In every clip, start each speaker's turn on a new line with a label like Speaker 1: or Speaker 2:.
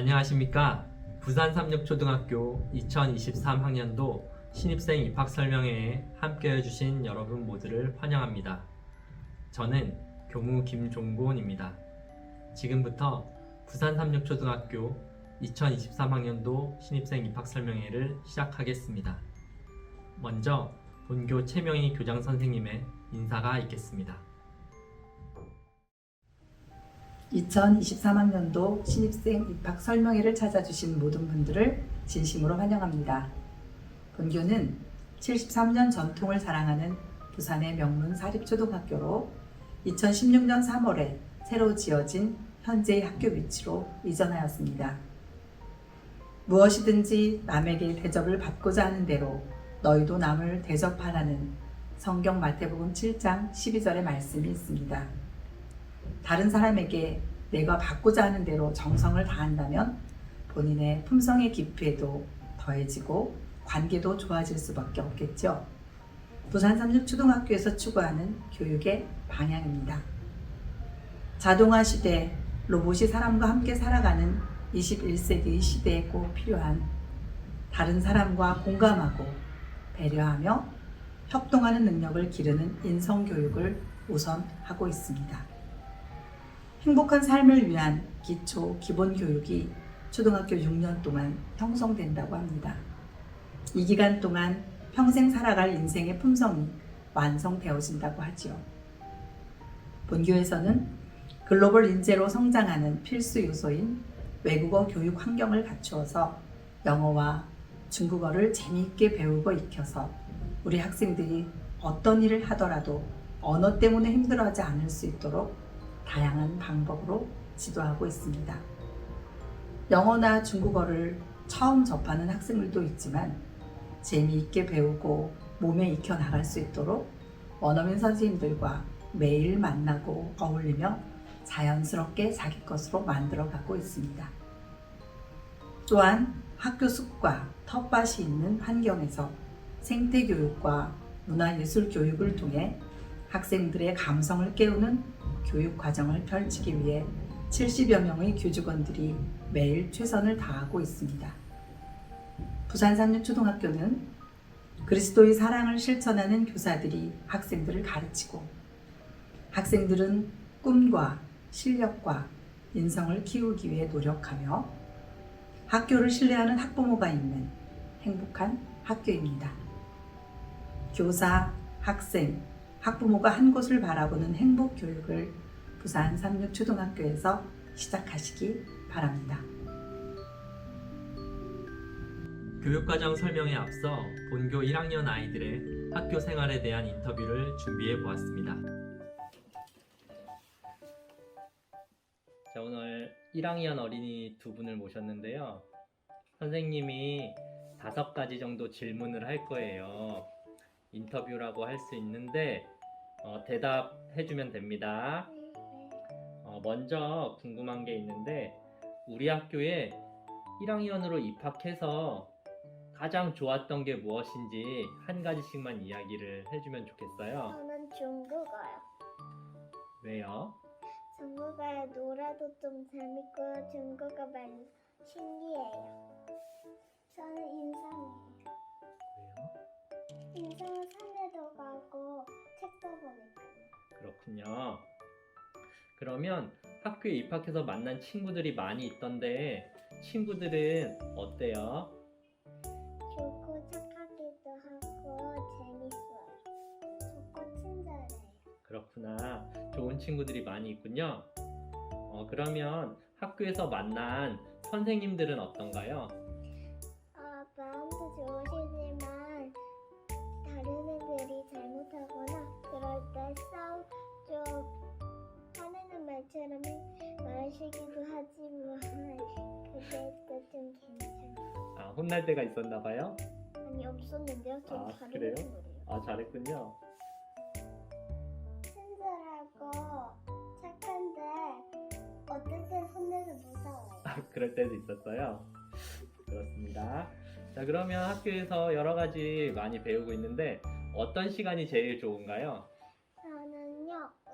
Speaker 1: 안녕하십니까. 부산 삼육초등학교 2023학년도 신입생 입학 설명회에 함께 해 주신 여러분 모두를 환영합니다. 저는 교무 김종곤입니다. 지금부터 부산 삼육초등학교 2023학년도 신입생 입학 설명회를 시작하겠습니다. 먼저 본교 최명희 교장 선생님의 인사가 있겠습니다.
Speaker 2: 2023학년도 신입생 입학 설명회를 찾아주신 모든 분들을 진심으로 환영합니다. 본교는 73년 전통을 사랑하는 부산의 명문 사립초등학교로 2016년 3월에 새로 지어진 현재의 학교 위치로 이전하였습니다. 무엇이든지 남에게 대접을 받고자 하는 대로 너희도 남을 대접하라는 성경 마태복음 7장 12절의 말씀이 있습니다. 다른 사람에게 내가 받고자 하는 대로 정성을 다한다면 본인의 품성의 깊이에도 더해지고 관계도 좋아질 수밖에 없겠죠. 부산 삼육초등학교에서 추구하는 교육의 방향입니다. 자동화 시대, 로봇이 사람과 함께 살아가는 21세기 시대에 꼭 필요한 다른 사람과 공감하고 배려하며 협동하는 능력을 기르는 인성교육을 우선 하고 있습니다. 행복한 삶을 위한 기초 기본 교육이 초등학교 6년 동안 형성된다고 합니다. 이 기간 동안 평생 살아갈 인생의 품성이 완성되어진다고 하지요. 본교에서는 글로벌 인재로 성장하는 필수 요소인 외국어 교육 환경을 갖추어서 영어와 중국어를 재미있게 배우고 익혀서 우리 학생들이 어떤 일을 하더라도 언어 때문에 힘들어하지 않을 수 있도록 다양한 방법으로 지도하고 있습니다. 영어나 중국어를 처음 접하는 학생들도 있지만 재미있게 배우고 몸에 익혀 나갈 수 있도록 원어민 선생님들과 매일 만나고 어울리며 자연스럽게 자기 것으로 만들어가고 있습니다. 또한 학교 숲과 텃밭이 있는 환경에서 생태 교육과 문화예술 교육을 통해 학생들의 감성을 깨우는 교육 과정을 펼치기 위해 70여 명의 교직원들이 매일 최선을 다하고 있습니다. 부산 삼육초등학교는 그리스도의 사랑을 실천하는 교사들이 학생들을 가르치고 학생들은 꿈과 실력과 인성을 키우기 위해 노력하며 학교를 신뢰하는 학부모가 있는 행복한 학교입니다. 교사, 학생, 학부모가 한 곳을 바라보는 행복 교육을 부산 삼육초등학교에서 시작하시기 바랍니다.
Speaker 1: 교육과정 설명에 앞서 본교 1학년 아이들의 학교 생활에 대한 인터뷰를 준비해 보았습니다. 자, 오늘 1학년 어린이 두 분을 모셨는데요. 선생님이 다섯 가지 정도 질문을 할 거예요. 인터뷰라고 할 수 있는데 어, 대답해주면 됩니다. 어, 먼저 궁금한 게 있는데 우리 학교에 1학년으로 입학해서 가장 좋았던 게 무엇인지 한 가지씩만 이야기를 해주면 좋겠어요.
Speaker 3: 저는 중국어요.
Speaker 1: 왜요?
Speaker 3: 중국어의 노래도 좀 재밌고 중국어 말 신기해요. 저는 인상이에요. 인상은 산에도 가고 책도 보니까.
Speaker 1: 그렇군요. 그러면 학교에 입학해서 만난 친구들이 많이 있던데 친구들은 어때요?
Speaker 3: 좋고 착하기도 하고 재밌어요. 좋고 친절해요.
Speaker 1: 그렇구나. 좋은 친구들이 많이 있군요. 어, 그러면 학교에서 만난 선생님들은 어떤가요?
Speaker 3: 말처럼 말하시기도 하지만 그게도 좀 괜찮아요.
Speaker 1: 아, 혼날 때가 있었나 봐요?
Speaker 3: 아니 없었는데요. 좀
Speaker 1: 아,
Speaker 3: 다른
Speaker 1: 그래요?
Speaker 3: 친구들이요.
Speaker 1: 아, 잘했군요.
Speaker 3: 친절하고 착한데 어떨 땐 혼내서 무서워요.
Speaker 1: 아, 그럴 때도 있었어요. 그렇습니다. 자, 그러면 학교에서 여러 가지 많이 배우고 있는데 어떤 시간이 제일 좋은가요?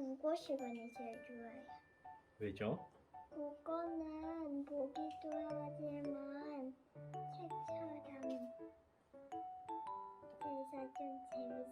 Speaker 3: 국어 시간이 제일 좋아요.
Speaker 1: 왜죠?
Speaker 3: 국어는 보기도
Speaker 1: 하지만 책처럼 그래서 좀 재밌어요.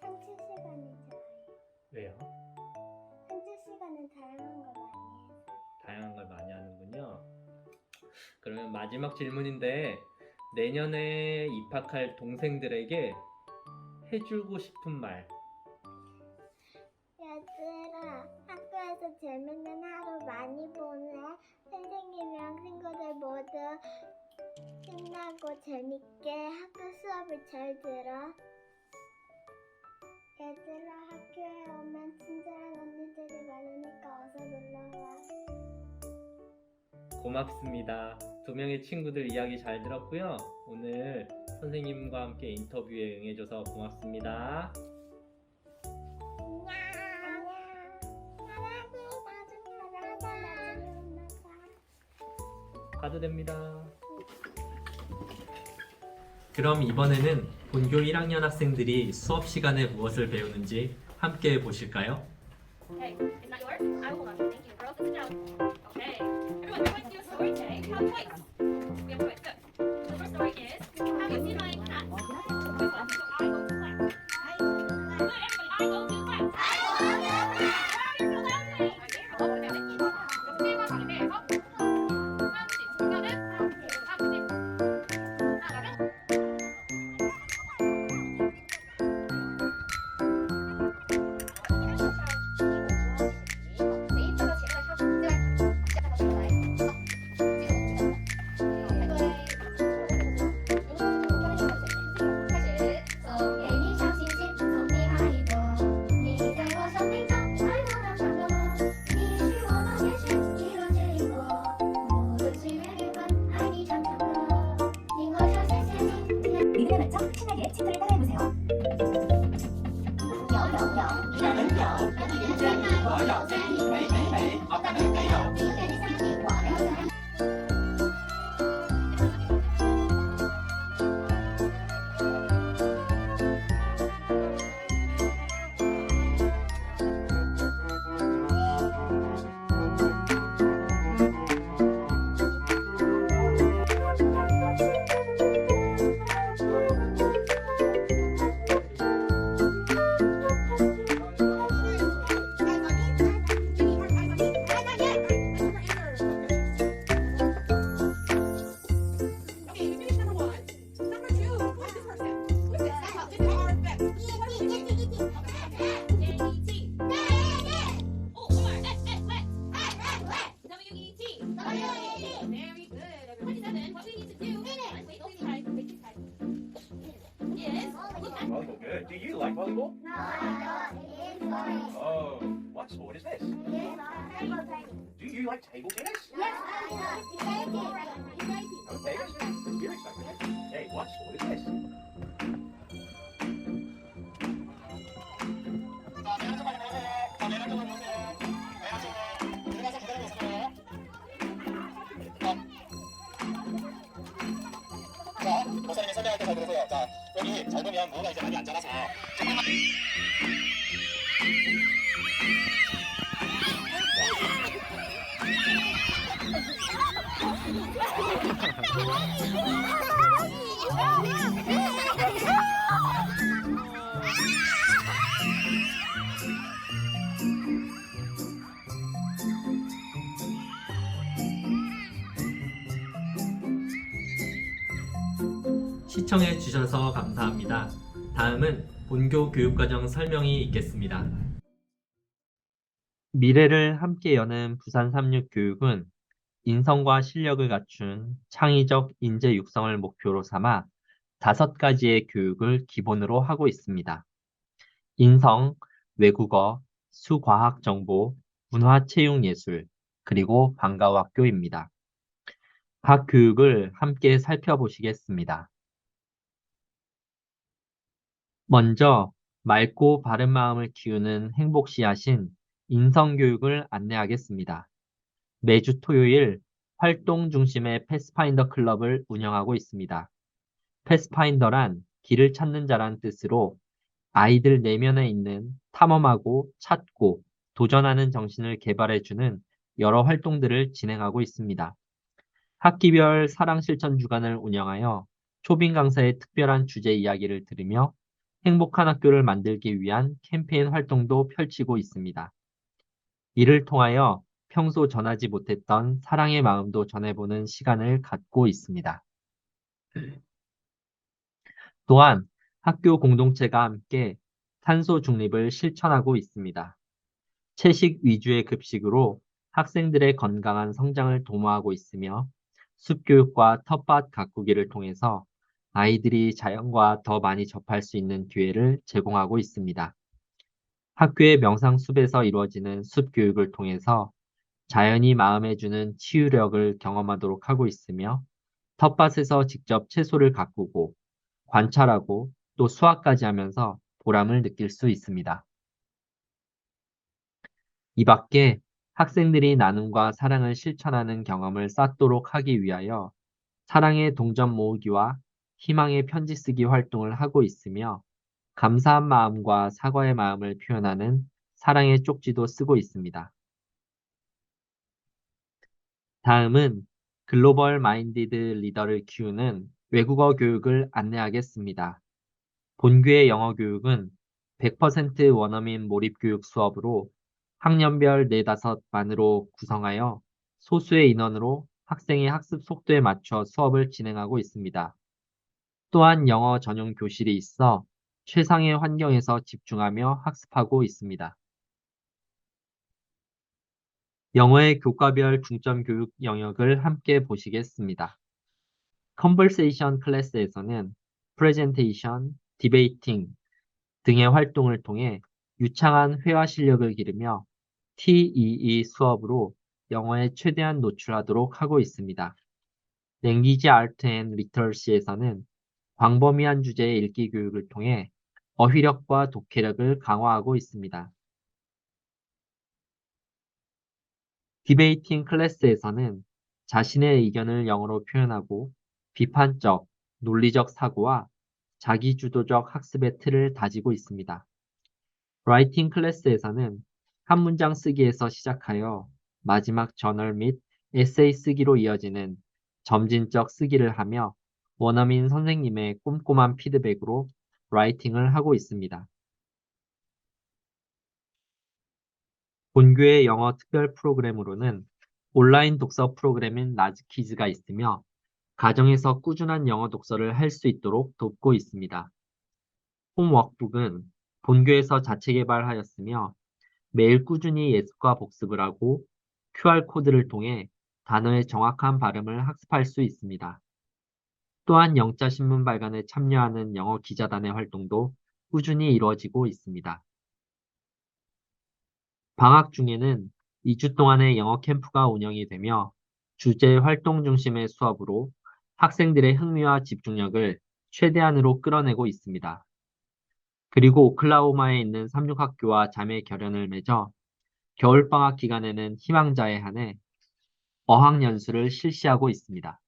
Speaker 1: 상체 시간이 좋아요. 왜요? 상체 시간은
Speaker 3: 다양한 걸 많이 해요. 다양한 걸 많이 하는군요. 그러면 마지막 질문인데 내년에 입학할 동생들에게 해주고 싶은 말 재밌게 학교 수업을 잘 들어. 얘들아, 학교에 오면 친절한 언니들이 많으니까 어서 놀러와.
Speaker 1: 고맙습니다. 두 명의 친구들 이야기 잘 들었고요. 오늘 선생님과 함께 인터뷰에 응해줘서 고맙습니다.
Speaker 3: 안녕. 사랑해.
Speaker 1: 가도 됩니다. 그럼 이번에는 본교 1학년 학생들이 수업 시간에 무엇을 배우는지 함께 보실까요?
Speaker 4: Okay?
Speaker 5: What sport is this? Do you like table tennis? Okay, let's let's get excited. Hey, what sport is this?
Speaker 6: 자, 목사님이 설명할 때 잘 들으세요. 자, 여기 잘 보면 뭐가 이제 많이 안 자라서
Speaker 1: 시청해 주셔서 감사합니다. 다음은 본교 교육과정 설명이 있겠습니다. 미래를 함께 여는 부산 36 교육은 인성과 실력을 갖춘 창의적 인재 육성을 목표로 삼아 다섯 가지의 교육을 기본으로 하고 있습니다. 인성, 외국어, 수과학 정보, 문화 체육 예술, 그리고 방과학교입니다. 각 교육을 함께 살펴보시겠습니다. 먼저 맑고 바른 마음을 키우는 행복 씨앗인 인성 교육을 안내하겠습니다. 매주 토요일 활동 중심의 패스파인더 클럽을 운영하고 있습니다. 패스파인더란 길을 찾는 자란 뜻으로 아이들 내면에 있는 탐험하고 찾고 도전하는 정신을 개발해주는 여러 활동들을 진행하고 있습니다. 학기별 사랑 실천 주간을 운영하여 초빙 강사의 특별한 주제 이야기를 들으며 행복한 학교를 만들기 위한 캠페인 활동도 펼치고 있습니다. 이를 통하여 평소 전하지 못했던 사랑의 마음도 전해보는 시간을 갖고 있습니다. 또한 학교 공동체가 함께 탄소 중립을 실천하고 있습니다. 채식 위주의 급식으로 학생들의 건강한 성장을 도모하고 있으며 숲교육과 텃밭 가꾸기를 통해서 아이들이 자연과 더 많이 접할 수 있는 기회를 제공하고 있습니다. 학교의 명상숲에서 이루어지는 숲교육을 통해서 자연이 마음에 주는 치유력을 경험하도록 하고 있으며 텃밭에서 직접 채소를 가꾸고 관찰하고 또 수확까지 하면서 보람을 느낄 수 있습니다. 이 밖에 학생들이 나눔과 사랑을 실천하는 경험을 쌓도록 하기 위하여 사랑의 동전 모으기와 희망의 편지 쓰기 활동을 하고 있으며 감사한 마음과 사과의 마음을 표현하는 사랑의 쪽지도 쓰고 있습니다. 다음은 글로벌 마인디드 리더를 키우는 외국어 교육을 안내하겠습니다. 본교의 영어 교육은 100% 원어민 몰입 교육 수업으로 학년별 4, 5만으로 구성하여 소수의 인원으로 학생의 학습 속도에 맞춰 수업을 진행하고 있습니다. 또한 영어 전용 교실이 있어 최상의 환경에서 집중하며 학습하고 있습니다. 영어의 교과별 중점 교육 영역을 함께 보시겠습니다. 컨버세이션 클래스에서는 프레젠테이션, 디베이팅 등의 활동을 통해 유창한 회화 실력을 기르며 TEE 수업으로 영어에 최대한 노출하도록 하고 있습니다. 랭귀지 아트 앤 리터시에서는 광범위한 주제의 읽기 교육을 통해 어휘력과 독해력을 강화하고 있습니다. 디베이팅 클래스에서는 자신의 의견을 영어로 표현하고 비판적, 논리적 사고와 자기주도적 학습의 틀을 다지고 있습니다. 라이팅 클래스에서는 한 문장 쓰기에서 시작하여 마지막 저널 및 에세이 쓰기로 이어지는 점진적 쓰기를 하며 원어민 선생님의 꼼꼼한 피드백으로 라이팅을 하고 있습니다. 본교의 영어 특별 프로그램으로는 온라인 독서 프로그램인 라즈키즈가 있으며 가정에서 꾸준한 영어 독서를 할 수 있도록 돕고 있습니다. 홈워크북은 본교에서 자체 개발하였으며 매일 꾸준히 예습과 복습을 하고 QR코드를 통해 단어의 정확한 발음을 학습할 수 있습니다. 또한 영자 신문 발간에 참여하는 영어 기자단의 활동도 꾸준히 이루어지고 있습니다. 방학 중에는 2주 동안의 영어 캠프가 운영이 되며 주제 활동 중심의 수업으로 학생들의 흥미와 집중력을 최대한으로 끌어내고 있습니다. 그리고 오클라호마에 있는 삼육학교와 자매 결연을 맺어 겨울방학 기간에는 희망자에 한해 어학연수를 실시하고 있습니다.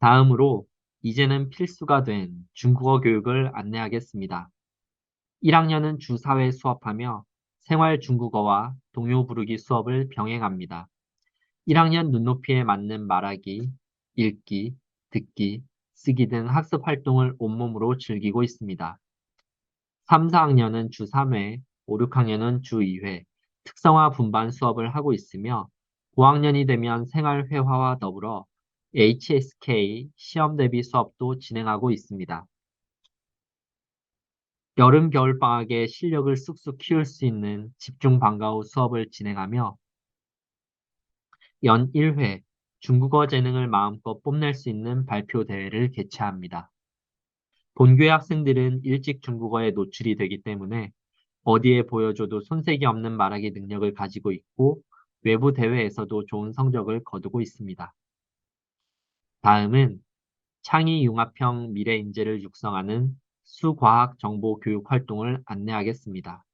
Speaker 1: 다음으로 이제는 필수가 된 중국어 교육을 안내하겠습니다. 1학년은 주 4회 수업하며 생활 중국어와 동요 부르기 수업을 병행합니다. 1학년 눈높이에 맞는 말하기, 읽기, 듣기, 쓰기 등 학습 활동을 온몸으로 즐기고 있습니다. 3, 4학년은 주 3회, 5, 6학년은 주 2회, 특성화 분반 수업을 하고 있으며 5학년이 되면 생활 회화와 더불어 HSK 시험 대비 수업도 진행하고 있습니다. 여름 겨울 방학에 실력을 쑥쑥 키울 수 있는 집중 방과 후 수업을 진행하며 연 1회 중국어 재능을 마음껏 뽐낼 수 있는 발표 대회를 개최합니다. 본교의 학생들은 일찍 중국어에 노출이 되기 때문에 어디에 보여줘도 손색이 없는 말하기 능력을 가지고 있고 외부 대회에서도 좋은 성적을 거두고 있습니다. 다음은 창의 융합형 미래 인재를 육성하는 수과학 정보 교육 활동을 안내하겠습니다.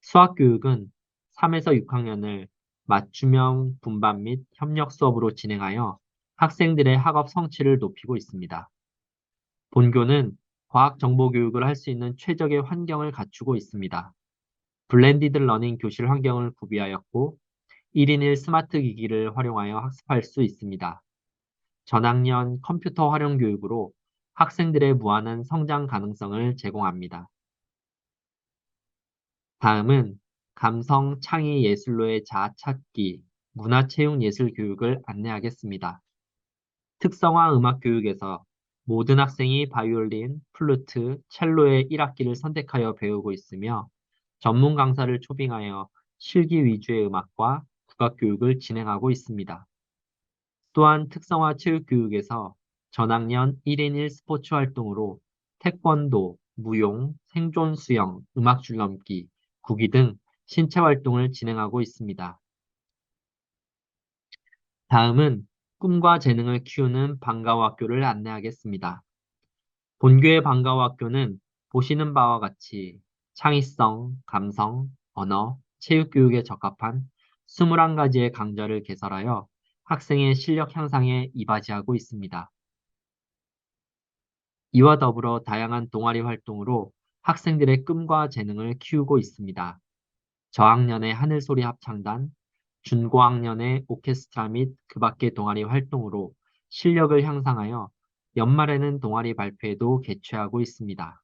Speaker 1: 수학 교육은 3에서 6학년을 맞춤형 분반 및 협력 수업으로 진행하여 학생들의 학업 성취를 높이고 있습니다. 본교는 과학 정보 교육을 할 수 있는 최적의 환경을 갖추고 있습니다. 블렌디드 러닝 교실 환경을 구비하였고 1인 1 스마트 기기를 활용하여 학습할 수 있습니다. 전학년 컴퓨터 활용 교육으로 학생들의 무한한 성장 가능성을 제공합니다. 다음은 감성 창의 예술로의 자아 찾기, 문화체육 예술 교육을 안내하겠습니다. 특성화 음악 교육에서 모든 학생이 바이올린, 플루트, 첼로의 1학기를 선택하여 배우고 있으며 전문 강사를 초빙하여 실기 위주의 음악과 국악 교육을 진행하고 있습니다. 또한 특성화 체육 교육에서 전학년 1인 1 스포츠 활동으로 태권도, 무용, 생존 수영, 음악 줄넘기, 구기 등 신체 활동을 진행하고 있습니다. 다음은 꿈과 재능을 키우는 방과후 학교를 안내하겠습니다. 본교의 방과후 학교는 보시는 바와 같이 창의성, 감성, 언어, 체육 교육에 적합한 21가지의 강좌를 개설하여 학생의 실력 향상에 이바지하고 있습니다. 이와 더불어 다양한 동아리 활동으로 학생들의 꿈과 재능을 키우고 있습니다. 저학년의 하늘소리 합창단, 중고학년의 오케스트라 및 그 밖의 동아리 활동으로 실력을 향상하여 연말에는 동아리 발표회도 개최하고 있습니다.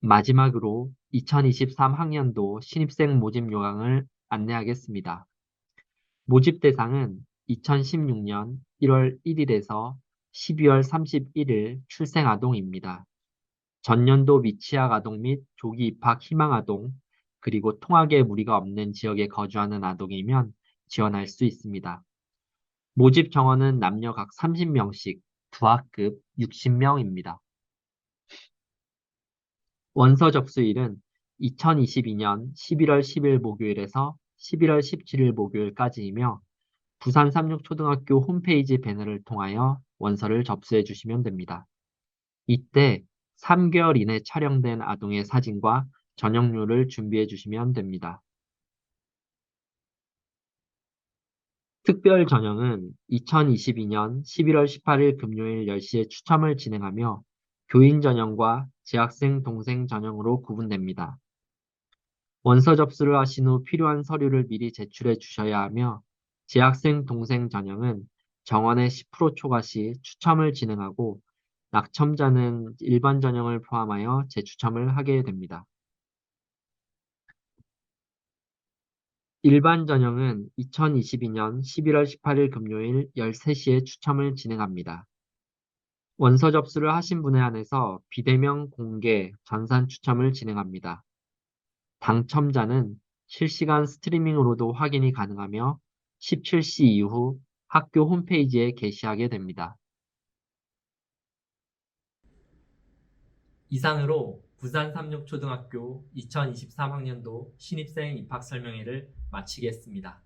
Speaker 1: 마지막으로 2023 학년도 신입생 모집 요강을 안내하겠습니다. 모집 대상은 2016년 1월 1일에서 12월 31일 출생 아동입니다. 전년도 미취학 아동 및 조기 입학 희망 아동, 그리고 통학에 무리가 없는 지역에 거주하는 아동이면 지원할 수 있습니다. 모집 정원은 남녀 각 30명씩 두 학급 60명입니다. 원서 접수일은 2022년 11월 10일 목요일에서 11월 17일 목요일까지이며 부산 삼육초등학교 홈페이지 배너를 통하여 원서를 접수해 주시면 됩니다. 이때 3개월 이내 촬영된 아동의 사진과 전형료를 준비해 주시면 됩니다. 특별 전형은 2022년 11월 18일 금요일 10시에 추첨을 진행하며 교인 전형과 재학생 동생 전형으로 구분됩니다. 원서 접수를 하신 후 필요한 서류를 미리 제출해 주셔야 하며 재학생 동생 전형은 정원의 10% 초과 시 추첨을 진행하고 낙첨자는 일반 전형을 포함하여 재추첨을 하게 됩니다. 일반 전형은 2022년 11월 18일 금요일 13시에 추첨을 진행합니다. 원서 접수를 하신 분에 한해서 비대면 공개 전산 추첨을 진행합니다. 당첨자는 실시간 스트리밍으로도 확인이 가능하며 17시 이후 학교 홈페이지에 게시하게 됩니다. 이상으로 부산 삼육초등학교 2023학년도 신입생 입학 설명회를 마치겠습니다.